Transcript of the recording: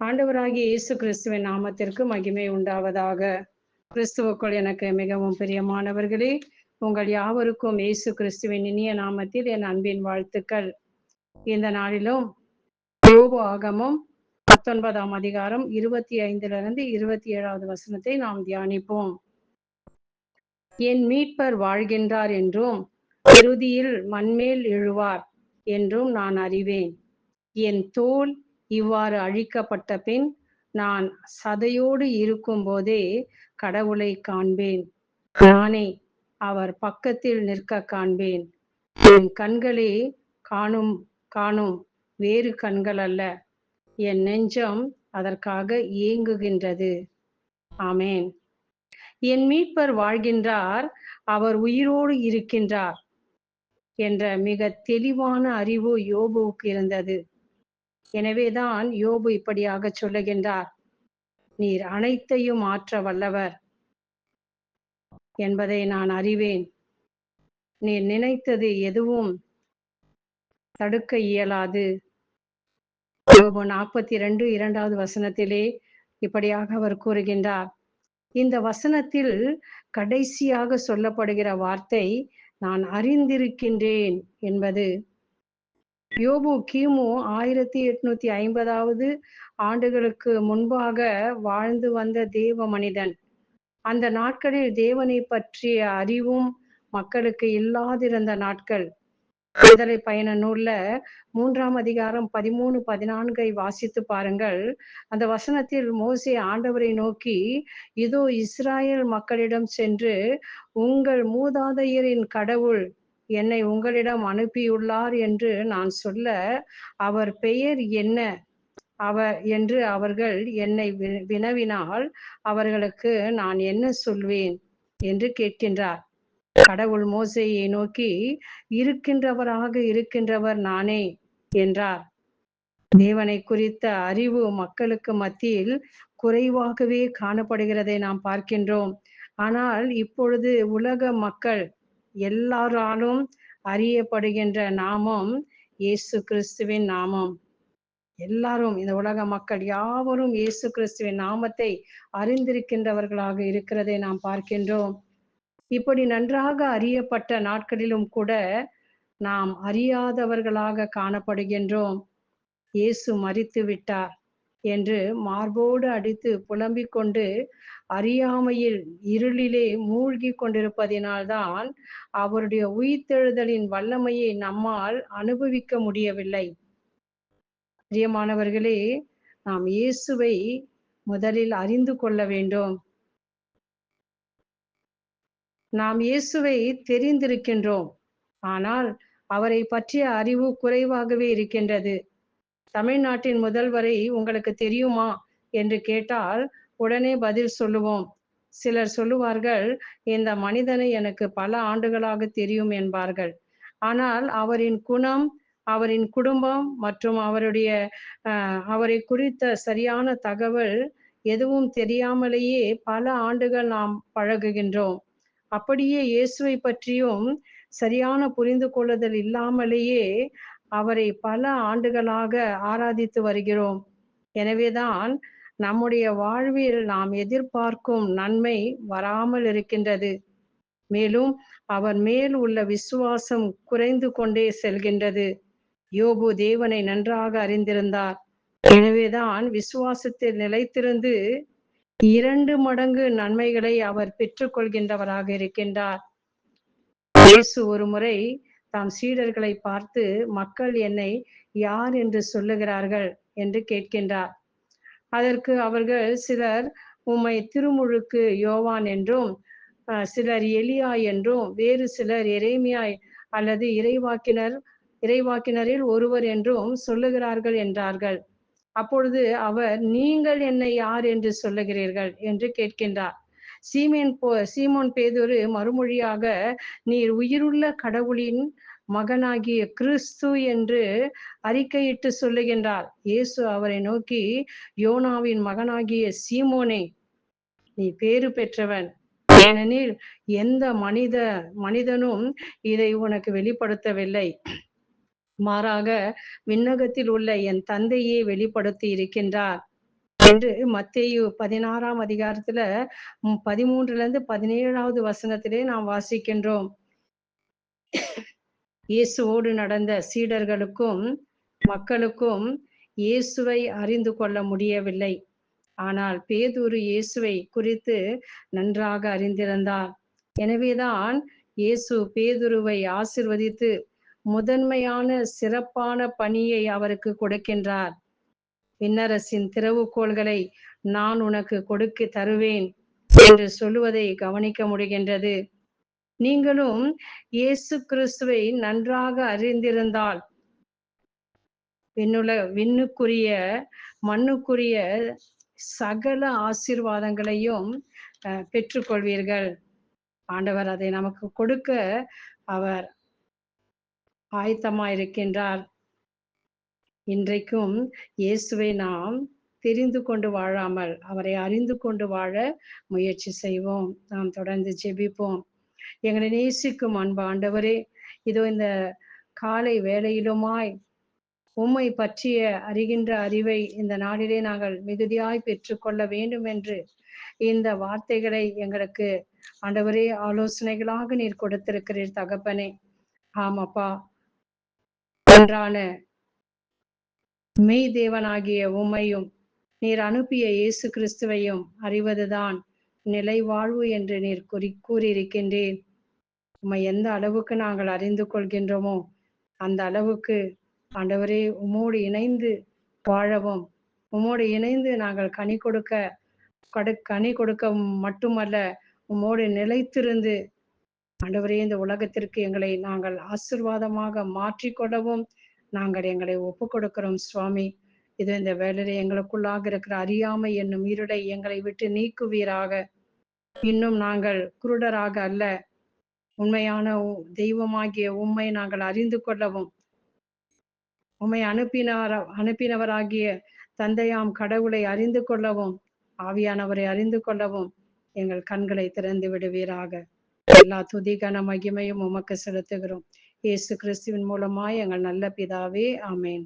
ஆண்டவராகிய இயேசு கிறிஸ்துவின் நாமத்திற்கு மகிமை உண்டாவதாக. கிறிஸ்துவுக்குள் எனக்கு மிகவும் பிரியமானவர்களே உங்கள் யாவருக்கும் இயேசு கிறிஸ்துவின் இனிய நாமத்தில் என் அன்பின் வாழ்த்துக்கள். இந்த நாளிலும் யோபு ஆகமும் பத்தொன்பதாம் அதிகாரம் இருபத்தி ஐந்திலிருந்து இருபத்தி ஏழாவது வசனத்தை நாம் தியானிப்போம். என் மீட்பர் வாழ்கின்றார் என்றும் இறுதியில் மண்மேல் எழுவார் என்றும் நான் அறிவேன். என் தோல் இவ்வாறு அழிக்கப்பட்ட பின் நான் சதையோடு இருக்கும் போதே கடவுளை காண்பேன். நானே அவர் பக்கத்தில் நிற்க காண்பேன். என் கண்களே காணும் காணும் வேறு கண்கள் அல்ல. என் நெஞ்சம் அதற்காக ஏங்குகின்றது ஆமேன். என் மீட்பர் வாழ்கின்றார் அவர் உயிரோடு இருக்கின்றார் என்ற மிக தெளிவான அறிவு யோபுவுக்கு இருந்தது. எனவேதான் யோபு இப்படியாக சொல்லுகின்றார் நீர் அனைத்தையும் மாற்ற வல்லவர் என்பதை நான் அறிவேன். நீர் நினைத்தது எதுவும் தடுக்க இயலாது. யோபு நாற்பத்தி ரெண்டு இரண்டாவது வசனத்திலே இப்படியாக அவர் கூறுகின்றார் இந்த வசனத்தில் கடைசியாக சொல்லப்படுகிற வார்த்தை நான் அறிந்திருக்கின்றேன் என்பது யோபு கிமு ஆயிரத்தி எட்நூத்தி ஐம்பதாவது ஆண்டுகளுக்கு முன்பாக வாழ்ந்து வந்த தேவ மனிதன். அந்த நாட்களில் தேவனை பற்றிய அறிவும் மக்களுக்கு இல்லாதிருந்த நாட்கள். விடுதலை பயண நூல்ல மூன்றாம் அதிகாரம் பதிமூணு பதினான்கை வாசித்து பாருங்கள். அந்த வசனத்தில் மோசே ஆண்டவரை நோக்கி இதோ இஸ்ராயல் மக்களிடம் சென்று உங்கள் மூதாதையரின் கடவுள் என்னை உங்களிடம் அனுப்பியுள்ளார் என்று நான் சொல்ல அவர் பெயர் என்ன? அவர் என்று அவர்கள் என்னை வினவினால் அவர்களுக்கு நான் என்ன சொல்வேன்? என்று கேட்கின்றார். கடவுள் மோசையை நோக்கி இருக்கின்றவராக இருக்கின்றவர் நானே என்றார். தேவனை குறித்த அறிவு மக்களுக்கு மத்தியில் குறைவாகவே காணப்படுகிறதை நாம் பார்க்கின்றோம். ஆனால் இப்பொழுது உலக மக்கள் எல்லாராலும் அறியப்படுகின்ற நாமம் இயேசு கிறிஸ்துவின் நாமம். எல்லாரும் இந்த உலக மக்கள் யாவரும் இயேசு கிறிஸ்துவின் நாமத்தை அறிந்திருக்கின்றவர்களாக இருக்கிறதை நாம் பார்க்கின்றோம். இப்படி நன்றாக அறியப்பட்ட நாட்களிலும் கூட நாம் அறியாதவர்களாக காணப்படுகின்றோம். இயேசு மறித்து விட்டார் என்று மார்போடு அடித்து புலம்பிக் கொண்டு அறியாமையில் இருளிலே மூழ்கி கொண்டிருப்பதினால்தான் அவருடைய உயிர்த்தெழுதலின் வல்லமையை நம்மால் அனுபவிக்க முடியவில்லை. பிரியமானவர்களே நாம் இயேசுவை முதலில் அறிந்து கொள்ள வேண்டும். நாம் இயேசுவை தெரிந்திருக்கின்றோம். ஆனால் அவரை பற்றிய அறிவு குறைவாகவே இருக்கின்றது. தமிழ்நாட்டின் முதல்வரை உங்களுக்கு தெரியுமா? என்று கேட்டால் உடனே பதில் சொல்லுவோம். சிலர் சொல்லுவார்கள் இந்த மனிதனை எனக்கு பல ஆண்டுகளாக தெரியும் என்பார்கள். ஆனால் அவரின் குணம் அவரின் குடும்பம் மற்றும் அவருடைய அவரை குறித்த சரியான தகவல் எதுவும் தெரியாமலேயே பல ஆண்டுகள் நாம் பழகுகின்றோம். அப்படியே இயேசுவை பற்றியும் சரியான புரிந்து கொள்ளுதல் இல்லாமலேயே அவரை பல ஆண்டுகளாக ஆராதித்து வருகிறோம். எனவேதான் நம்முடைய வாழ்வில் நாம் எதிர்பார்க்கும் நன்மை வராமல் இருக்கின்றது. மேலும் அவர் மேல் உள்ள விசுவாசம் குறைந்து கொண்டே செல்கின்றது. யோபு தேவனை நன்றாக அறிந்திருந்தார். எனவேதான் விசுவாசத்தில் நிலைத்திருந்து இரண்டு மடங்கு நன்மைகளை அவர் பெற்றுக்கொள்கின்றவராக இருக்கின்றார். இயேசு ஒரு முறை தாம் சீடர்களை பார்த்து மக்கள் என்னை யார் என்று சொல்லுகிறார்கள்? என்று கேட்கின்றார். அதற்கு அவர்கள் சிலர் உம்மை திருமுழுக்கு யோவான் என்றும் சிலர் எலியா என்றும் வேறு சிலர் எரேமியாய் அல்லது இறைவாக்கினர் இறைவாக்கினரில் ஒருவர் என்றும் சொல்லுகிறார்கள் என்றார்கள். அப்பொழுது அவர் நீங்கள் என்னை யார் என்று சொல்லுகிறீர்கள்? என்று கேட்கின்றார். சீமேன் போ சீமோன் பேதொரு மறுமொழியாக நீர் உயிருள்ள கடவுளின் மகனாகிய கிறிஸ்து என்று அறிக்கையிட்டு சொல்லுகின்றார். இயேசு அவரை நோக்கி யோனாவின் மகனாகிய சீமோனே நீ பேரு பெற்றவன். ஏனெனில் எந்த மனித மனிதனும் இதை உனக்கு வெளிப்படுத்தவில்லை. மாறாக விண்ணகத்தில் உள்ள என் தந்தையே வெளிப்படுத்தி இருக்கின்றார். என்று மத்தேயு பதினாறாம் அதிகாரத்துல பதிமூன்றுல இருந்து பதினேழாவது வசனத்திலே நாம் வாசிக்கின்றோம். இயேசுவோடு நடந்த சீடர்களுக்கும் மக்களுக்கும் இயேசுவை அறிந்து கொள்ள முடியவில்லை. ஆனால் பேதுரு இயேசுவை குறித்து நன்றாக அறிந்திருந்தார். எனவேதான் இயேசு பேதுருவை ஆசிர்வதித்து முதன்மையான சிறப்பான பணியை அவருக்கு கொடுக்கின்றார். விண்ணரசின் திறவுகோள்களை நான் உனக்கு கொடுக்க தருவேன் என்று சொல்லுவதை கவனிக்க முடிகின்றது. நீங்களும் இயேசு கிறிஸ்துவை நன்றாக அறிந்திருந்தால் விண்ணுல விண்ணுக்குரிய மண்ணுக்குரிய சகல ஆசீர்வாதங்களையும் பெற்றுக்கொள்வீர்கள். ஆண்டவர் அதை நமக்கு கொடுக்க அவர் ஆயத்தமாயிருக்கின்றார். இன்றைக்கும் இயேசுவை நாம் தெரிந்து கொண்டு வாழாமல் அவரை அறிந்து கொண்டு வாழ முயற்சி செய்வோம். நாம் தொடர்ந்து ஜெபிப்போம். எங்களை நேசிக்கும் அன்பு ஆண்டவரே இதோ இந்த காலை வேளையிலுமாய் உம்மை பற்றிய அறிகின்ற அறிவை இந்த நாளிலே நாங்கள் மிகுதியாய் பெற்றுக்கொள்ள வேண்டும் என்று இந்த வார்த்தைகளை எங்களுக்கு ஆண்டவரே ஆலோசனைகளாக நீர் கொடுத்திருக்கிறீர் தகப்பனே. ஆமாப்பா. ஒன்றான மெய் தேவனாகிய உம்மையும் நீர் அனுப்பிய இயேசு கிறிஸ்துவையும் அறிவதுதான். நிலை வாழ்வு என்று நீர் குறி கூறியிருக்கின்றேன் உம்மை எந்த அளவுக்கு நாங்கள் அறிந்து கொள்கின்றோமோ அந்த அளவுக்கு ஆண்டவரே உம்மோடு இணைந்து வாழவும் உம்மோடு இணைந்து நாங்கள் கனி கொடுக்க கடு கனி கொடுக்க மட்டுமல்ல உம்மோடு நிலைத்திருந்து ஆண்டவரே இந்த உலகத்திற்கு எங்களை நாங்கள் ஆசிர்வாதமாக மாற்றிக்கொள்ளவும் நாங்கள் எங்களை ஒப்பு கொடுக்கிறோம் சுவாமி. இது இந்த வேலையில எங்களுக்குள்ளாக இருக்கிற அறியாமை என்னும் இருளை எங்களை விட்டு நீக்குவீராக. இன்னும் நாங்கள் குருடராக அல்ல. உண்மையான தெய்வமாகிய உண்மை நாங்கள் அறிந்து கொள்ளவும். உண்மை அனுப்பினார அனுப்பினவராகிய தந்தையாம் கடவுளை அறிந்து கொள்ளவும் ஆவியானவரை அறிந்து கொள்ளவும் எங்கள் கண்களை திறந்து விடுவீராக. எல்லா துதி கன மகிமையும் உமக்கு செலுத்துகிறோம். இயேசு கிறிஸ்துவின் மூலமாய் எங்கள் நல்ல பிதாவே ஆமேன்.